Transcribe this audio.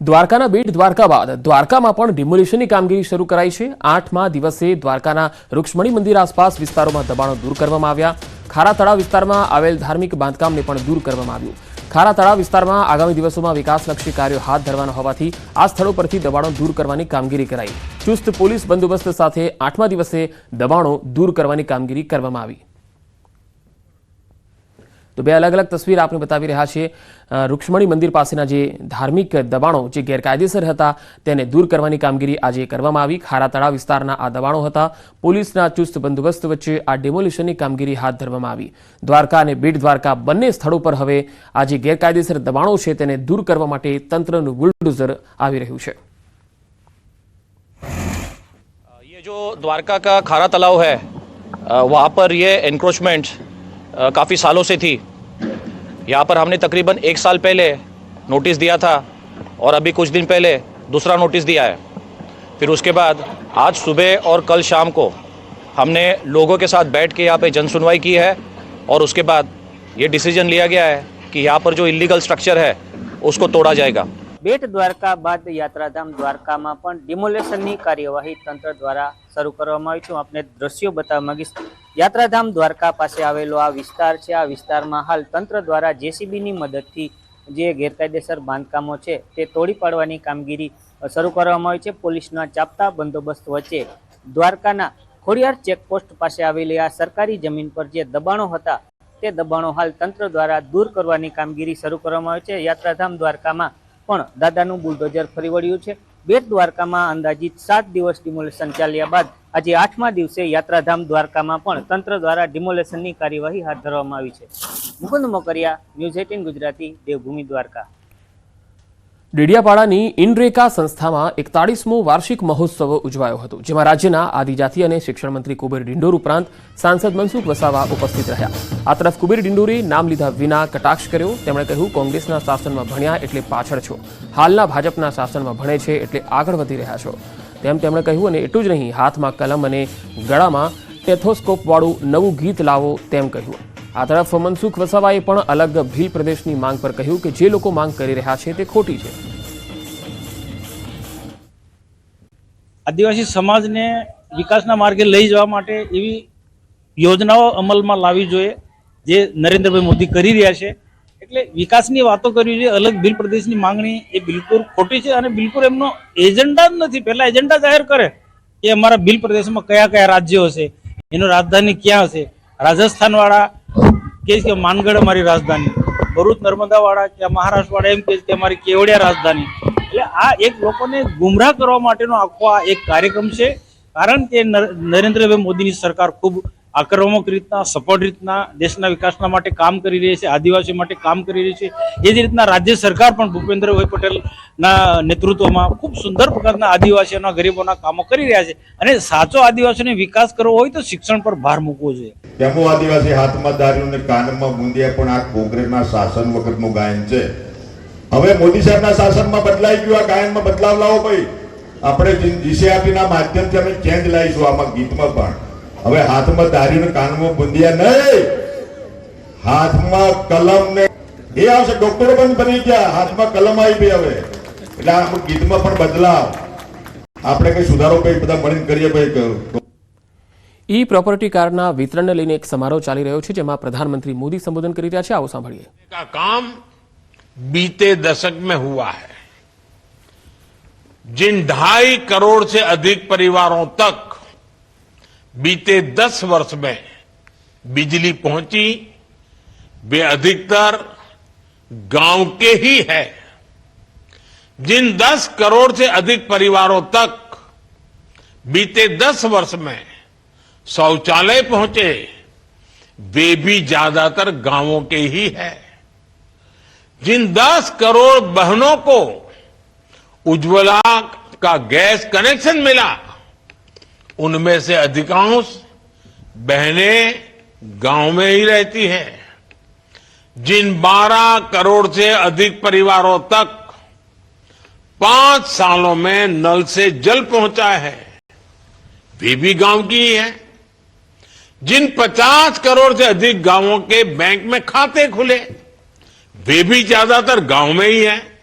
દ્વારકાના બેટ દ્વારકા બાદ દ્વારકામાં પણ ડિમોલિશનની કામગીરી શરૂ કરાઈ છે. આઠમા દિવસે દ્વારકાના રૂક્ષ્મણી મંદિર આસપાસ વિસ્તારોમાં દબાણો દૂર કરવામાં આવ્યા. ખારા તળાવ વિસ્તારમાં આવેલ ધાર્મિક બાંધકામને પણ દૂર કરવામાં આવ્યું. ખારા તળાવ વિસ્તારમાં આગામી દિવસોમાં વિકાસલક્ષી કાર્યો હાથ ધરવાના હોવાથી આ સ્થળો પરથી દબાણો દૂર કરવાની કામગીરી કરાઈ. ચુસ્ત પોલીસ બંદોબસ્ત સાથે આઠમા દિવસે દબાણો દૂર કરવાની કામગીરી કરવામાં આવી. તો બે અલગ અલગ તસવીર આપણે બતાવી રહ્યા છીએ અ, રૂક્ષ્મણી મંદિર પાસેના જે ધાર્મિક દબાણો જે ગેરકાયદેસર હતા તેને દૂર કરવાની કામગીરી આજે કરવામાં આવી ખારા તળાવ વિસ્તારના આ દબાણો હતા પોલીસના ચુસ્ત બંદોબસ્ત વચ્ચે આ ડેમોલિશનની કામગીરી હાથ ધરવામાં આવી દ્વારકા અને બેટ દ્વારકા બંને સ્થળો પર હવે આ જે ગેરકાયદેસર દબાણો છે તેને દૂર કરવા માટે તંત્રનું બુલડોઝર આવી રહ્યું છે ये जो द्वारका का खारा तालाब है अ, वहाँ पर ये एनक्रोचमेंट काफ़ी सालों से थी यहाँ पर हमने तकरीबन एक साल पहले नोटिस दिया था और अभी कुछ दिन पहले दूसरा नोटिस दिया है फिर उसके बाद आज सुबह और कल शाम को हमने लोगों के साथ बैठ के यहाँ पे जन सुनवाई की है और उसके बाद ये डिसीजन लिया गया है कि यहाँ पर जो इलीगल स्ट्रक्चर है उसको तोड़ा जाएगा બેટ દ્વારકા બાદ યાત્રાધામ દ્વારકામાં પણ ડિમોલેશનની કાર્યવાહી તંત્ર દ્વારા શરૂ કરવામાં આવી છે હું આપને દ્રશ્યો બતાવવા માંગીશ યાત્રાધામ દ્વારકા પાસે આવેલો આ વિસ્તાર છે. આ વિસ્તારમાં હાલ તંત્ર દ્વારા જેસીબીની મદદથી જે ગેરકાયદેસર બાંધકામો છે તે તોડી પાડવાની કામગીરી શરૂ કરવામાં આવી છે. પોલીસના ચાપતા બંદોબસ્ત વચ્ચે દ્વારકાના ખોડિયાર ચેકપોસ્ટ પાસે આવેલી આ સરકારી જમીન પર જે દબાણો હતા તે દબાણો હાલ તંત્ર દ્વારા દૂર કરવાની કામગીરી શરૂ કરવામાં આવી છે. યાત્રાધામ દ્વારકામાં પણ દાદાનું બુલડોઝર ફરી વળ્યું છે. બેટ દ્વારકામાં અંદાજિત સાત દિવસ ડિમોલેશન ચાલ્યા બાદ આજે આઠમા દિવસે યાત્રાધામ દ્વારકામાં પણ તંત્ર દ્વારા ડિમોલેશનની કાર્યવાહી હાથ ધરવામાં આવી છે. Mukund Mokariya, news eighteen Gujarati, Devbhumi Dwarka. ડેડિયાપાડાની ઇનરેકા સંસ્થામાં એકતાળીસમો વાર્ષિક મહોત્સવ ઉજવાયો હતો, જેમાં રાજ્યના આદિજાતિ અને શિક્ષણ મંત્રી કુબેર ડિંડોર ઉપરાંત સાંસદ મનસુખ વસાવા ઉપસ્થિત રહ્યા. આ તરફ કુબેર ડિંડોરે નામ લીધા વિના કટાક્ષ કર્યો. તેમણે કહ્યું, કોંગ્રેસના શાસનમાં ભણ્યા એટલે પાછળ છો. હાલના ભાજપના શાસનમાં ભણે છે એટલે આગળ વધી રહ્યા છો. તેમ તેમણે કહ્યું અને એટલું જ નહીં, હાથમાં કલમ અને ગળામાં ટેથોસ્કોપવાળું નવું ગીત લાવો તેમ કહ્યું. આ તરફ મનસુખ વસાવાએ પણ અલગ ભીલ પ્રદેશની માંગ પર કહ્યું કે જે લોકો માંગ કરી રહ્યા છે તે ખોટી છે. આદિવાસી સમાજને વિકાસના માર્ગે લઈ જવા માટે એવી યોજનાઓ અમલમાં લાવવી જોઈએ જે નરેન્દ્રભાઈ મોદી કરી રહ્યા છે. એટલે વિકાસની વાતો કરવી જોઈએ. અલગ બિલ પ્રદેશની માંગણી એ બિલકુલ ખોટી છે અને બિલકુલ એમનો એજન્ડા જ નથી. પહેલા એજન્ડા જાહેર કરે કે અમારા ભીલ પ્રદેશમાં કયા કયા રાજ્યો હશે, એનું રાજધાની ક્યાં હશે? રાજસ્થાન વાળા કે માનગઢ અમારી રાજધાની. ભરૂચ નર્મદા વાળા કે મહારાષ્ટ્ર વાળા એમ કે છે કે અમારી કેવડિયા રાજધાની. એટલે આ એક લોકોને ગુમરાહ કરવા માટેનો આખો આ એક કાર્યક્રમ છે. કારણ કે નરેન્દ્રભાઈ મોદીની સરકાર ખૂબ આક્રમક રીતના સપોર્ટ રીતના દેશના વિકાસના માટે કામ કરી રહી છે આદિવાસીઓ માટે કામ કરી રહી છે. એ જ રીતના રાજ્ય સરકાર પણ ભૂપેન્દ્રભાઈ પટેલના નેતૃત્વમાં ખૂબ સુંદર પ્રકારના આદિવાસીઓના, ગરીબોના કામો કરી રહ્યા છે. અને સાચો આદિવાસીઓને વિકાસ કરવો હોય તો શિક્ષણ પર ભાર મૂકવો જોઈએ. જમ્મુ આદિવાસી હાથમાં દારૂ ને કાનમાં બુંદિયા પણ આ કોંગ્રેસના શાસન વખતનું ગાયન છે. હવે મોદી સાહેબના શાસનમાં બદલાઈ ગયું, આ ગાયનમાં બદલાવ લાવો ભાઈ. આપણે જીસીઆરટીના માધ્યમથી અમે ચેન્જ લાવીશું આમાં ગીતમાં પણ. હવે હાથમાં દારૂ ને કાનમાં બુંદિયા નહીં હાથમાં કલમ ને એ આવશે ડોક્ટરો પણ બની ગયા હાથમાં કલમ આવી ગઈ હવે એટલે આ ગીતમાં પણ બદલાવ આપણે કઈ સુધારો કઈ બધા મળીને કરીએ ભાઈ ઈ પ્રોપર્ટી કારના વિતરણને લઈને એક સમારોહ ચાલી રહ્યો છે જેમાં પ્રધાનમંત્રી મોદી સંબોધન કરી રહ્યા છે આવો સાંભળીએ का काम बीते दशक में हुआ है जिन ढाई करोड़ से अधिक परिवारों तक बीते दस वर्ष में बिजली पहुँची वे अधिकतर गाँव के ही है। जिन दस करोड़ से अधिक परिवारों तक बीते दस वर्ष में शौचालय पहुँचे, वे भी ज़्यादातर गाँवों के ही है। जिन 10 करोड़ बहनों को उज्ज्वला का गैस कनेक्शन मिला उनमें से अधिकांश बहनें गाँव में ही रहती हैं। जिन 12 करोड़ से अधिक परिवारों तक पाँच सालों में नल से जल पहुँचा है, वे भी गाँव की ही है। जिन 50 करोड़ से अधिक गाँवों के बैंक में खाते खुले, वे भी ज़्यादातर गाँव में ही हैं।